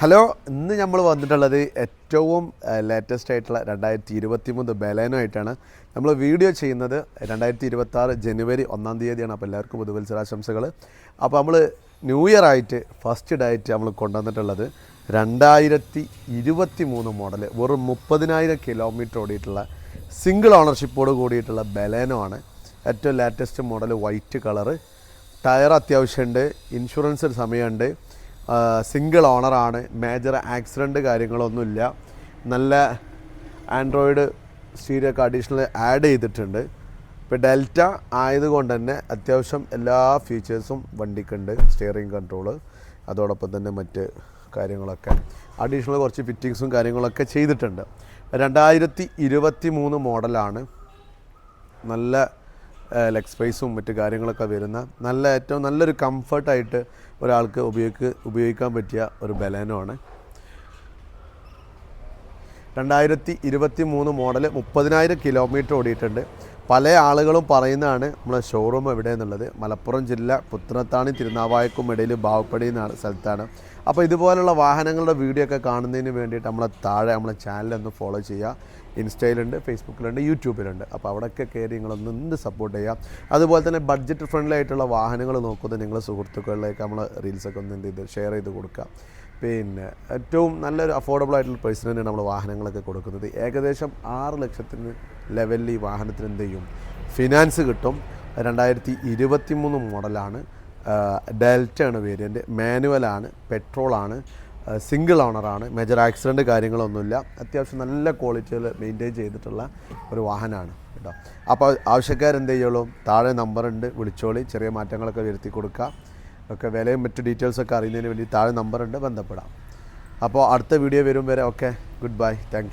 Hello ഇന്ന് നമ്മൾ വന്നിട്ടുള്ളത് ഏറ്റവും ലേറ്റസ്റ്റ് ആയിട്ടുള്ള രണ്ടായിരത്തി ഇരുപത്തി മൂന്ന് ബലേനോ ആയിട്ടാണ് നമ്മൾ വീഡിയോ ചെയ്യുന്നത് രണ്ടായിരത്തി ഇരുപത്തി ജനുവരി ഒന്നാം തീയതിയാണ്. അപ്പോൾ എല്ലാവർക്കും പുതുവത്സരാശംസകൾ. അപ്പോൾ നമ്മൾ ന്യൂ ഇയർ ആയിട്ട് ഫസ്റ്റ് ഡയറ്റ് നമ്മൾ കൊണ്ടുവന്നിട്ടുള്ളത്. രണ്ടായിരത്തി ഇരുപത്തി മൂന്ന് മോഡൽ വെറും മുപ്പതിനായിരം കിലോമീറ്റർ ഓടിയിട്ടുള്ള സിംഗിൾ ഓണർഷിപ്പോട് കൂടിയിട്ടുള്ള ബലേനോ ആണ് ഏറ്റവും latest model white colour tyre അത്യാവശ്യമുണ്ട് insurance സമയമുണ്ട്. സിംഗിൾ ഓണറാണ് മേജർ ആക്സിഡന്റ് കാര്യങ്ങളൊന്നുമില്ല. നല്ല ആൻഡ്രോയിഡ് സ്റ്റീരിയോ ഒക്കെ അഡീഷണൽ ആഡ് ചെയ്തിട്ടുണ്ട്. ഇപ്പോൾ ഡെൽറ്റ ആയതുകൊണ്ട് തന്നെ അത്യാവശ്യം എല്ലാ ഫീച്ചേഴ്സും വണ്ടിക്കുണ്ട്. സ്റ്റിയറിംഗ് കൺട്രോൾ അതോടൊപ്പം തന്നെ മറ്റ് കാര്യങ്ങളൊക്കെ. അഡീഷണൽ കുറച്ച് ഫിറ്റിങ്സും കാര്യങ്ങളൊക്കെ ചെയ്തിട്ടുണ്ട്. രണ്ടായിരത്തി ഇരുപത്തി മൂന്ന് മോഡലാണ് നല്ല ലെഗ് സ്പേസും മറ്റു കാര്യങ്ങളൊക്കെ വരുന്ന നല്ല ഏറ്റവും നല്ലൊരു കംഫർട്ടായിട്ട് ഒരാൾക്ക് ഉപയോഗിക്ക് ഉപയോഗിക്കാൻ പറ്റിയ ഒരു ബലേനോ ആണ് രണ്ടായിരത്തി ഇരുപത്തി മൂന്ന് മോഡൽ മുപ്പതിനായിരം കിലോമീറ്റർ ഓടിയിട്ടുണ്ട്. പല ആളുകളും പറയുന്നതാണ് നമ്മളെ ഷോറൂം എവിടെ എന്നുള്ളത്. മലപ്പുറം ജില്ല പുത്തനത്താണി തിരുനാവായക്കും ഇടയിൽ ബാവപ്പടി എന്ന സ്ഥലത്താണ്. അപ്പോൾ ഇതുപോലുള്ള വാഹനങ്ങളുടെ വീഡിയോ ഒക്കെ കാണുന്നതിന് വേണ്ടിയിട്ട് നമ്മളെ താഴെ നമ്മളെ ചാനലൊന്ന് ഫോളോ ചെയ്യുക. ഇൻസ്റ്റയിലുണ്ട് ഫേസ്ബുക്കിലുണ്ട് യൂട്യൂബിലുണ്ട് അപ്പോൾ അവിടെയൊക്കെ കയറി നിങ്ങളൊന്ന് എന്ത് സപ്പോർട്ട് ചെയ്യുക. അതുപോലെ തന്നെ ബഡ്ജറ്റ് ഫ്രണ്ട്ലി ആയിട്ടുള്ള വാഹനങ്ങൾ നോക്കുന്നത് നിങ്ങളെ സുഹൃത്തുക്കളിലേക്ക് നമ്മൾ റീൽസൊക്കെ ഒന്ന് എന്ത് ചെയ്ത് ഷെയർ ചെയ്ത് കൊടുക്കുക. പിന്നെ ഏറ്റവും നല്ലൊരു അഫോർഡബിൾ ആയിട്ടുള്ള പ്രൈസിന് തന്നെയാണ് നമ്മൾ വാഹനങ്ങളൊക്കെ കൊടുക്കുന്നത്. ഏകദേശം ആറ് ലക്ഷത്തിന് ലെവലിൽ ഈ വാഹനത്തിന് എന്ത് ചെയ്യും? ഫിനാൻസ് കിട്ടും. രണ്ടായിരത്തി ഇരുപത്തി മൂന്ന് മോഡലാണ് ഡെൽറ്റയാണ് വേരിയന്റ് മാനുവലാണ് പെട്രോളാണ് സിംഗിൾ ഓണറാണ് മേജർ ആക്സിഡന്റ് കാര്യങ്ങളൊന്നുമില്ല. അത്യാവശ്യം നല്ല ക്വാളിറ്റിയിൽ മെയിന്റെയിൻ ചെയ്തിട്ടുള്ള ഒരു വാഹനമാണ് കേട്ടോ. അപ്പോൾ ആവശ്യക്കാരെന്ത് ചെയ്യുള്ളൂ? താഴെ നമ്പറുണ്ട് വിളിച്ചോളി. ചെറിയ മാറ്റങ്ങളൊക്കെ വരുത്തി കൊടുക്കുക. ഒക്കെ വിലയും മറ്റ് ഡീറ്റെയിൽസൊക്കെ അറിയുന്നതിന് വേണ്ടി താഴെ നമ്പറുണ്ട് ബന്ധപ്പെടാം. അപ്പോൾ അടുത്ത വീഡിയോ വരും വരെ ഓക്കെ ഗുഡ് ബൈ താങ്ക്